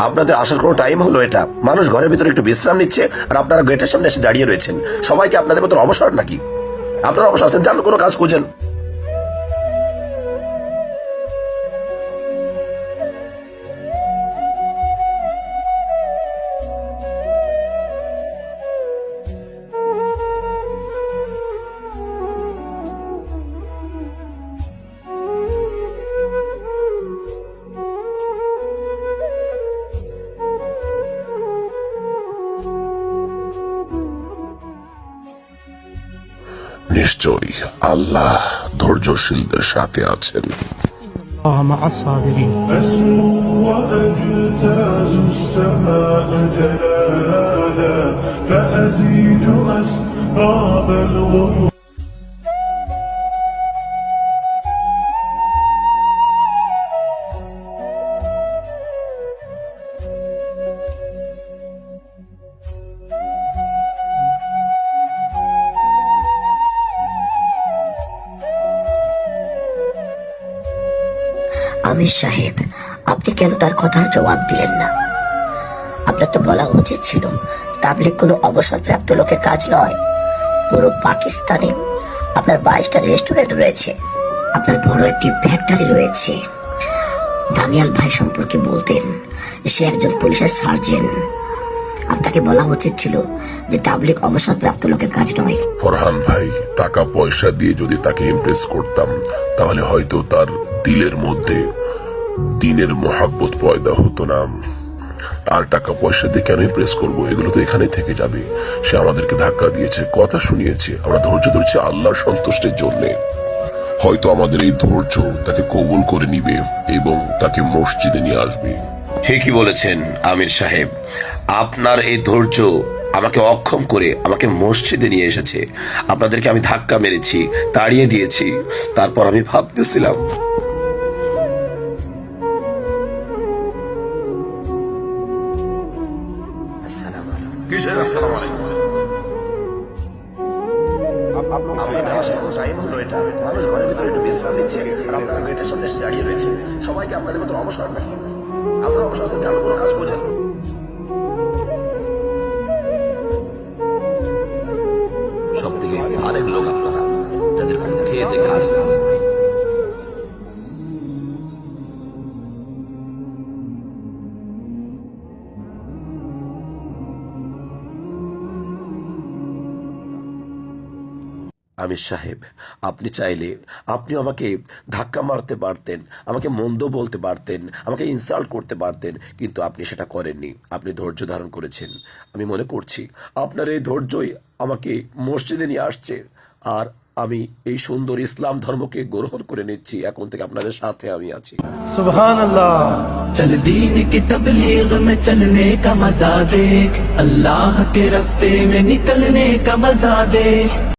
আপনাদের আসার কোনো টাইম হলো এটা? মানুষ ঘরের ভিতরে একটু বিশ্রাম নিচ্ছে আর আপনারা গেটের সামনে এসে দাঁড়িয়ে রয়েছেন। সবাইকে আপনাদের মতন অবসর নাকি? আপনারা অবসর আছেন, যান, কোনো কাজ খুঁজেন। নিশ্চয়ই আল্লাহ ধৈর্যশীলদের সাথে আছেন الله مع الصابرين أسمو وأجتاز السماء جلالا فأزيد أسراب الغيوم আমির সাহেব, আপনি কেন তার কথার জবাব দিলেন না? আপনার তো বলা উচিত ছিল তাবলিক কোনো অবসরপ্রাপ্ত লোকের কাজ নয়। পুরো পাকিস্তানে আপনার বাইশটা রেস্টুরেন্ট রয়েছে, আপনার বড় একটি ফ্যাক্টরি রয়েছে। দানিয়াল ভাই সম্পর্কে বলতেন সে একজন পুলিশের সার্জেন্ট আপনাকে বলা উচিত ছিল যে তাবলিক অবসরপ্রাপ্ত লোকের কাজ নয়। ফরহান ভাই, টাকা পয়সা দিয়ে যদি তাকে ইমপ্রেস করতাম, তাহলে হয়তো তার দিলের মধ্যে দিনের মহাব্বত পয়দা হতো না। আর টাকা পয়সা দিয়ে কেন ইমপ্রেস করব? এগুলো তো এখানে থেকে যাবে। সে আমাদেরকে ধাক্কা দিয়েছে, কথা শুনিয়েছে। আমরা ধৈর্য ধরেছি আল্লাহর সন্তুষ্টের জন্যে। হয়তো আমাদের এই ধৈর্য তাকে কবুল করে নিবে এবং তাকে মসজিদে নিয়ে আসবে। ঠিকই বলেছেন আমির সাহেব। আপনার এই ধৈর্য আমাকে অক্ষম করে আমাকে মসজিদে নিয়ে এসেছে। আপনাদেরকে আমি ধাক্কা মেরেছি, তাড়িয়ে দিয়েছি। তারপর আমি ভাবতেছিলাম আপনাদের মতো অবসর আপনারা আমার সাথে যান কোনো কাজ খুঁজেন সব থেকে আরেক লোক আপনারা। যাদের খেয়ে দেখে কাজ আমি সাহেব আপনি চাইলে আপনি আমাকে ধাক্কা মারতে পারতেন আমাকে মন্দ বলতে পারতেন আমাকে ইনসাল্ট করতে পারতেন কিন্তু আপনি সেটা করেননি। আপনি ধৈর্য ধারণ করেছেন। আমি মনে করছি আপনার এই ধৈর্যই আমাকে মসজিদে নিয়ে আসছে। আর আমি এই সুন্দর ইসলাম ধর্মকে গ্রহণ করে নিচ্ছি। এখন থেকে আপনাদের সাথে আমি আছি।